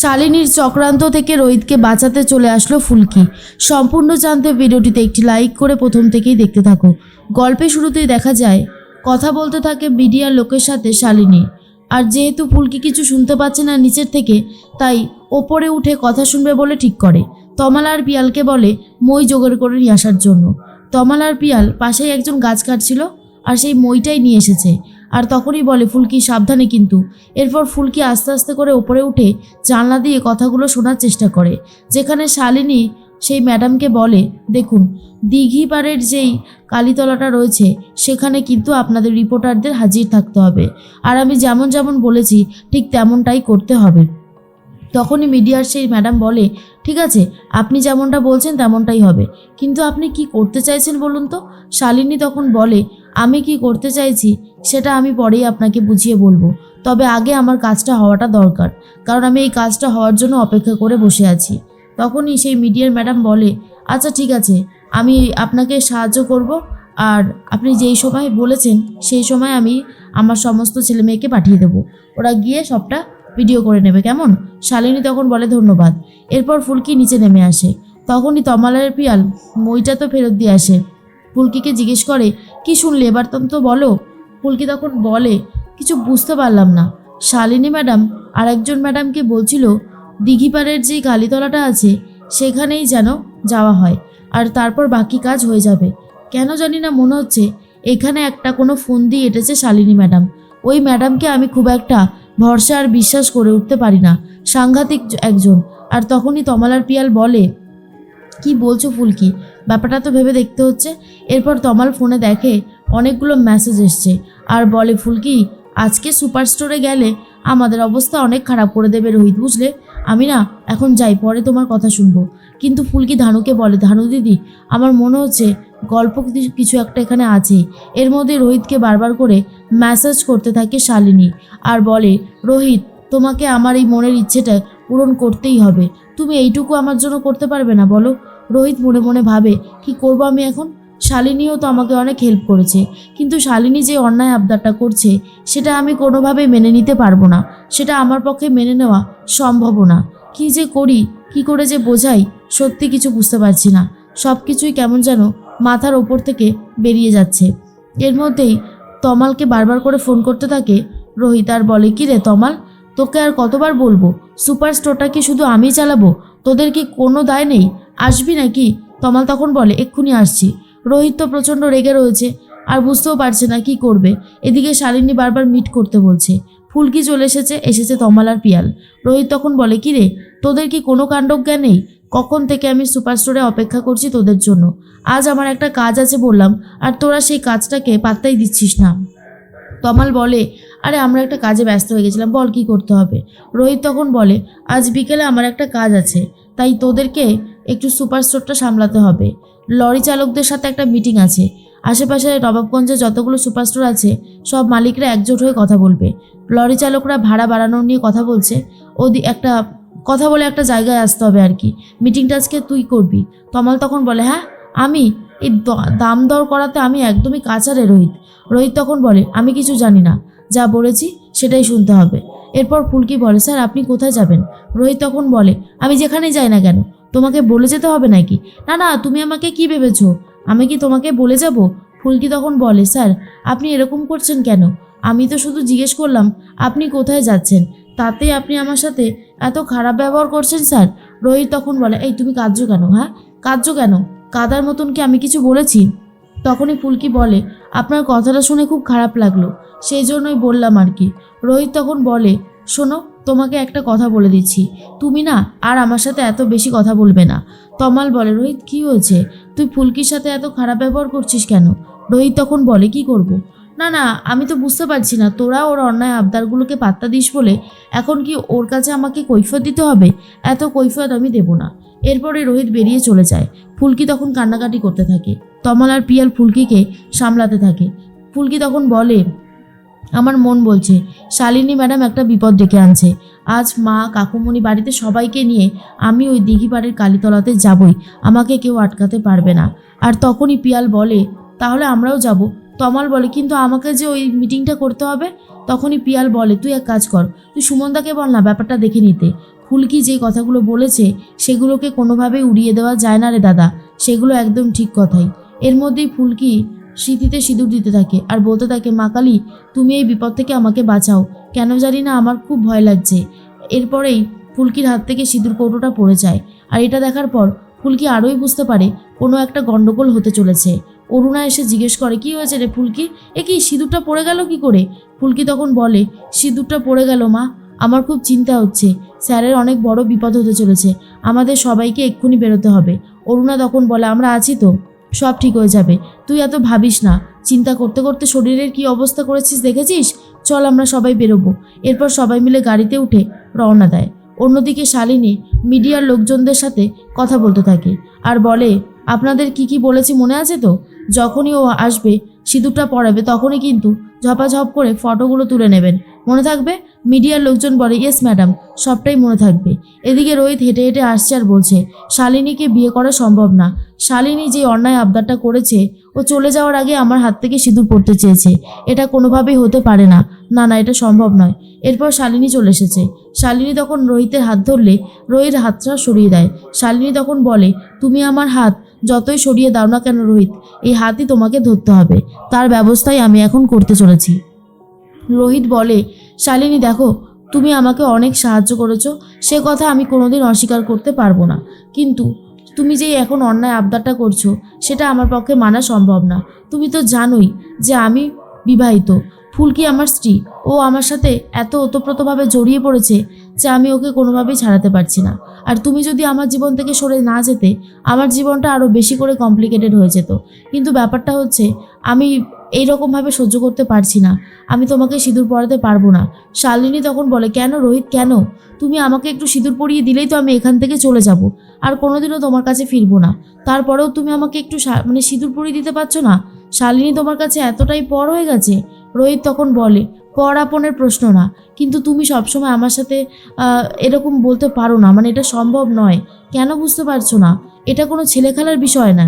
শালিনীর চক্রান্ত থেকে রোহিতকে বাঁচাতে চলে আসলো ফুলকি। সম্পূর্ণ জানতে ভিডিওটিতে একটি লাইক করে প্রথম থেকেই দেখতে থাকো। গল্পের শুরুতেই দেখা যায়, কথা বলতে থাকে মিডিয়ার লোকের সাথে শালিনী। আর যেহেতু ফুলকি কিছু শুনতে পাচ্ছে না নিচের থেকে, তাই ওপরে উঠে কথা শুনবে বলে ঠিক করে। তমাল আর পিয়ালকে বলে, মই জোগাড় করে নিয়ে আসার জন্য। তমাল আর পিয়াল পাশেই একজন গাছ কাটছিল, আর সেই মইটাই নিয়ে এসেছে। আর তখনই বলে, ফুলকি, সাবধানে কিন্তু। এরপর ফুলকি আস্তে আস্তে করে ওপরে উঠে জানলা দিয়ে কথাগুলো শোনার চেষ্টা করে, যেখানে শালিনী সেই ম্যাডামকে বলে, দেখুন দিঘি পাড়ের যেই কালীতলাটা রয়েছে, সেখানে কিন্তু আপনাদের রিপোর্টারদের হাজির থাকতে হবে। আর আমি যেমন যেমন বলেছি, ঠিক তেমনটাই করতে হবে। তখনই মিডিয়ার সেই ম্যাডাম বলে, ঠিক আছে, আপনি যেমনটা বলছেন তেমনটাই হবে। কিন্তু আপনি কি করতে চাইছেন বলুন তো? শালিনী তখন বলে আমি কি করতে চাইছি সেটা আমি পরেই আপনাকে বুঝিয়ে বলব। তবে আগে আমার কাজটা হওয়াটা দরকার, কারণ আমি এই কাজটা হওয়ার জন্য অপেক্ষা করে বসে আছি। তখনই সেই মিডিয়ার ম্যাডাম বলে আচ্ছা ঠিক আছে, আমি আপনাকে সাহায্য করব। আর আপনি যেই সময় বলেছেন, সেই সময় আমি আমার সমস্ত ছেলে মেয়েকে পাঠিয়ে দেবো। ওরা গিয়ে সবটা ভিডিও করে নেবে, কেমন? শালিনী তখন বলে, ধন্যবাদ। এরপর ফুলকি নিচে নেমে আসে। তখনই তমালের পিয়াল, মইটা তো ফেরত দিয়ে আসে। ফুলকিকে জিজ্ঞেস করে কি শুনলে? এবার তো বলো। ফুলকি তখন বলে, কিছু বুঝতে পারলাম না। শালিনী ম্যাডাম আর একজন ম্যাডামকে বলছিল, দিঘিপাড়ের যে কালীতলাটা আছে, সেখানেই যেন যাওয়া হয় আর তারপর বাকি কাজ হয়ে যাবে। কেন জানি না মনে হচ্ছে, এখানে একটা কোনো ফোন দিয়ে এটেছে শালিনী ম্যাডাম। ওই ম্যাডামকে আমি খুব একটা ভরসা আর বিশ্বাস করে উঠতে পারি না। সাংঘাতিক একজন। আর তখনই তমালার পিয়াল বলে কি বলছো ফুলকি? ব্যাপারটা তো ভেবে দেখতে হচ্ছে। এরপর তমাল ফোনে দেখে, অনেকগুলো মেসেজ এসছে। আর বলে, ফুলকি, আজকে সুপার স্টোরে গেলে আমাদের অবস্থা অনেক খারাপ করে দেবে রোহিত, বুঝলে? আমি না এখন যাই, পরে তোমার কথা শুনব। কিন্তু ফুলকি ধানুকে বলে, ধানু দিদি, আমার মনে হচ্ছে গল্প কিছু- একটা এখানে আছে। এর মধ্যে রোহিতকে বারবার করে মেসেজ করতে থাকে শালিনী। আর বলে, রোহিত, তোমাকে আমার এই মনের ইচ্ছেটা পূরণ করতেই হবে। তুমি এইটুকু আমার জন্য করতে পারবে না, বলো। রোহিত মনে মনে ভাবে, কি করব আমি এখন? শালিনীও তো আমাকে অনেক হেল্প করেছে। কিন্তু শালিনী যে অন্যায় আবদারটা করছে, সেটা আমি কোনোভাবেই মেনে নিতে পারব না। সেটা আমার পক্ষে মেনে নেওয়া সম্ভব না। কি যে করি, কি করে যে বোঝাই, সত্যি কিছু বুঝতে পারছি না। সব কিছুই কেমন যেন মাথার ওপর থেকে বেরিয়ে যাচ্ছে। এর মধ্যেই তমালকে বারবার করে ফোন করতে থাকে। রোহিত আর বলে, কি রে তমাল? তোকে আর কতবার বলব সুপার স্টোরটা কি শুধু আমি চালাবো? তোদের কি কোনো দায় নেই? আসবি নাকি? তমাল তখন বলে, এক্ষুনি আসছি। রোহিত তো প্রচণ্ড রেগে রয়েছে, আর বুঝতেও পারছে না কি করবে। এদিকে শালিনী বারবার মিট করতে বলছে। ফুলকি চলে এসেছে এসেছে তমাল আর পিয়াল। রোহিত তখন বলে কি রে তোদের কি কোনো কাণ্ডজ্ঞান নেই? কখন থেকে আমি সুপার স্টোরে অপেক্ষা করছি তোদের জন্য? আজ আমার একটা কাজ আছে বললাম, আর তোরা সেই কাজটাকে পাত্তাই দিচ্ছিস না। তমাল বলে আরে আমরা একটা কাজে ব্যস্ত হয়ে গেছিলাম, বল কি করতে হবে? রোহিত তখন বলে, আজ বিকেলে আমার একটা কাজ আছে, তাই তোদেরকে একটু সুপার স্টোরটা সামলাতে হবে। লরি চালকদের সাথে একটা মিটিং আছে, আশেপাশে নবাবগঞ্জে যতগুলো সুপার স্টোর আছে, সব মালিকরা একজোট হয়ে কথা বলবে। লরি চালকরা ভাড়া বাড়ানোর নিয়ে কথা বলছে, ওদি, একটা, কথা বলে একটা জায়গায় আসতে হবে আর কি। মিটিংটা আজকে তুই করবি। তমাল তখন বলে হ্যাঁ আমি? এই দাম দর করাতে আমি একদমই কাঁচা রে রোহিত। রোহিত তখন বলে, আমি কিছু জানি না। যা বলেছি সেটাই শুনতে হবে। এরপর ফুলকি বলে, স্যার, আপনি কোথায় যাবেন? রোহিত তখন বলে, আমি যেখানে যাই না কেন, তোমাকে বলে যেতে হবে নাকি? না না, তুমি আমাকে কি ভেবেছো? আমি কি তোমাকে বলে যাব? ফুলকি তখন বলে, স্যার, আপনি এরকম করছেন কেন? আমি তো শুধু জিজ্ঞেস করলাম, আপনি কোথায় যাচ্ছেন? তাতে আপনি আমার সাথে এত খারাপ ব্যবহার করছেন, স্যার? রোহিত তখন বলে, এই, তুমি কাঁদছো কেন হ্যাঁ? কাঁদছো কেন? কাদার মতন কি আমি কিছু বলেছি? তখনই ফুলকি বলে আপনার কথাটা শুনে খুব খারাপ লাগল। সেই জন্যই বললাম আর কি। রোহিত তখন বলে, শোনো, তোমাকে একটা কথা বলে দিচ্ছি। তুমি না আর আমার সাথে এত বেশি কথা বলবে না। তমাল বলে, রোহিত, কি হয়েছে? তুই ফুলকির সাথে এত খারাপ ব্যবহার করছিস কেন? রোহিত তখন বলে, কি করব। না না, আমি তো বুঝতে পারছি না। তোরা ওর অন্যায় আবদারগুলোকে পাত্তা দিস বলে এখন কি ওর কাছে আমাকে কৈফত দিতে হবে? এত কৈফত আমি দেব না। এরপরে রোহিত বেরিয়ে চলে যায়। ফুলকি তখন কান্নাকাটি করতে থাকে। তমাল আর পিয়াল ফুলকিকে সামলাতে থাকে। ফুলকি তখন বলে, আমার মন বলছে, শালিনী ম্যাডাম একটা বিপদ ডেকে আনছে। আজ মা, কাকুমণি বাড়িতে সবাইকে নিয়ে আমি ওই দিঘিপাড়ের কালীতলাতে যাবই। আমাকে কেউ আটকাতে পারবে না। আর তখনই পিয়াল বলে, তাহলে আমরাও যাব। তমাল বলে, কিন্তু আমাকে যে ওই মিটিংটা করতে হবে? তখনই পিয়াল বলে, তুই এক কাজ কর। তুই সুমনদাকে বল না ব্যাপারটা দেখে নিতে। ফুলকি যে কথাগুলো বলেছে, সেগুলোকে কোনোভাবেই উড়িয়ে দেওয়া যায় না রে দাদা। সেগুলো একদম ঠিক কথাই। এর মধ্যেই ফুলকি স্মৃতিতে সিঁদুর দিতে থাকে আর বলতে থাকে, মা কালী, তুমি এই বিপদ থেকে আমাকে বাঁচাও। কেন জানি না আমার খুব ভয় লাগছে। এরপরেই ফুলকির হাত থেকে সিঁদুর কৌটোটা পড়ে যায়। আর এটা দেখার পর ফুলকি আরোই বুঝতে পারে কোনো একটা গন্ডগোল হতে চলেছে। অরুণা এসে জিজ্ঞেস করে, কি হয়েছে রে ফুলকি? এ কি, সিঁদুরটা পড়ে গেল কি করে? ফুলকি তখন বলে, সিঁদুরটা পড়ে গেল মা। আমার খুব চিন্তা হচ্ছে। স্যারের অনেক বড় বিপদ হতে চলেছে। আমাদের সবাইকে এক্ষুনি বেরোতে হবে। অরুণা তখন বলে, আমরা আছি তো। সব ঠিক হয়ে যাবে। তুই এত ভাবিস না। চিন্তা করতে করতে শরীরের কি অবস্থা করেছিস দেখেছিস? চল আমরা সবাই বেরোবো। এরপর সবাই মিলে গাড়িতে উঠে রওনা দেয়। অন্যদিকে শালিনী মিডিয়ার লোকজনদের সাথে কথা বলতে থাকে আর বলে, আপনাদের কি কি বলেছি মনে আছে তো? যখনই ও আসবে সিঁদুরটা পড়াবে তখনই কিন্তু ঝপাঝপ করে ফটোগুলো তুলে নেবেন। মনে থাকবে মিডিয়ার লোকজন বলে, ইয়েস, ম্যাডাম, সবটাই মনে থাকবে। এদিকে রোহিত হেঁটে হেঁটে আসছে আর বলছে, শালিনীকে বিয়ে করা সম্ভব না। শালিনী যে অন্যায় আবদারটা করেছে, ও চলে যাওয়ার আগে আমার হাত থেকে সিঁদুর পড়তে চেয়েছে। এটা কোনোভাবেই হতে পারে না। না না, এটা সম্ভব নয়। এরপর শালিনী চলে এসেছে। শালিনী তখন রোহিতের হাত ধরলে রোহিত হাতটা সরিয়ে দেয়। শালিনী তখন বলে, তুমি আমার হাত যতই সরিয়ে দাও না কেন রোহিত, এই হাতই তোমাকে ধরতে হবে। তার ব্যবস্থাই আমি এখন করতে চলেছি। রোহিত বলে, শালিনী, দেখো, তুমি আমাকে অনেক সাহায্য করেছ। সে কথা আমি কোনোদিন অস্বীকার করতে পারব না। কিন্তু তুমি যে এখন অন্যায় আবদারটা করছ, সেটা আমার পক্ষে মানা সম্ভব না। তুমি তো জানোই যে আমি বিবাহিত। ফুলকি আমার স্ত্রী। ও আমার সাথে এত ওতপ্রোতভাবে জড়িয়ে পড়েছে যে আমি ওকে কোনোভাবেই ছাড়াতে পারছি না। আর তুমি যদি আমার জীবন থেকে সরে না যেতে, আমার জীবনটা আরও বেশি করে কমপ্লিকেটেড হয়ে যেত। কিন্তু ব্যাপারটা হচ্ছে, আমি এই রকমভাবে সহ্য করতে পারছি না। আমি তোমাকে সিঁদুর পরাতে পারব না। শালিনী তখন বলে, কেন রোহিত, কেন? তুমি আমাকে একটু সিঁদুর পরিয়ে দিলেই তো আমি এখান থেকে চলে যাব। আর কোনোদিনও তোমার কাছে ফিরবো না। তারপরেও তুমি আমাকে একটু মানে সিঁদুর পরিয়ে দিতে পারছ না? শালিনী তোমার কাছে এতটাই পর হয়ে গেছে রোহিত তখন বলে পর আপনের প্রশ্ন না, কিন্তু তুমি সবসময় আমার সাথে এরকম বলতে পারো না মানে এটা সম্ভব নয়। কেন বুঝতে পারছ না? এটা কোনো ছেলে খেলার বিষয় না।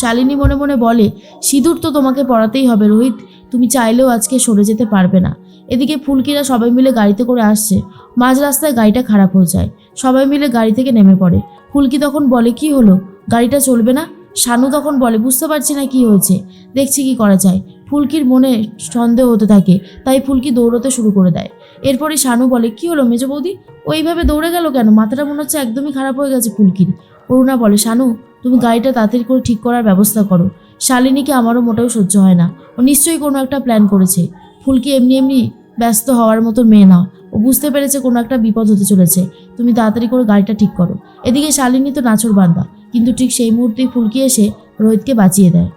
শালিনী মনে মনে বলে, সিঁদুর তো তোমাকে পড়াতেই হবে রোহিত, তুমি চাইলেও আজকে সরে যেতে পারবে না। এদিকে ফুলকিরা সবাই মিলে গাড়িতে করে আসছে, মাঝ রাস্তায় গাড়িটা খারাপ হয়ে যায়, সবাই মিলে গাড়ি থেকে নেমে পড়ে। ফুলকি তখন বলে, কি হলো? গাড়িটা চলবে না? শানু তখন বলে, বুঝতে পারছি না কি হয়েছে। দেখছি কি করা যায়। ফুলকির মনে সন্দেহ হতে থাকে, তাই ফুলকি দৌড়তে শুরু করে দেয়। এরপরে শানু বলে, কি হলো মেজ বৌদি? ওইভাবে দৌড়ে গেল কেন? মাথাটা মনে হচ্ছে একদমই খারাপ হয়ে গেছে ফুলকির। অরুণা বলে, শানু, তুমি গাড়িটা তাড়াতাড়ি করে ঠিক করার ব্যবস্থা করো। শালিনীকে আমারও মোটেও সহ্য হয় না। ও নিশ্চয়ই কোনো একটা প্ল্যান করেছে। ফুলকি এমনি এমনি ব্যস্ত হওয়ার মতো মেয়ে না। ও বুঝতে পেরেছে কোনো একটা বিপদ হতে চলেছে। তুমি তাড়াতাড়ি করে গাড়িটা ঠিক করো। এদিকে শালিনী তো নাচর বান্দা, কিন্তু ঠিক সেই মুহূর্তেই ফুলকি এসে রোহিতকে বাঁচিয়ে দেয়।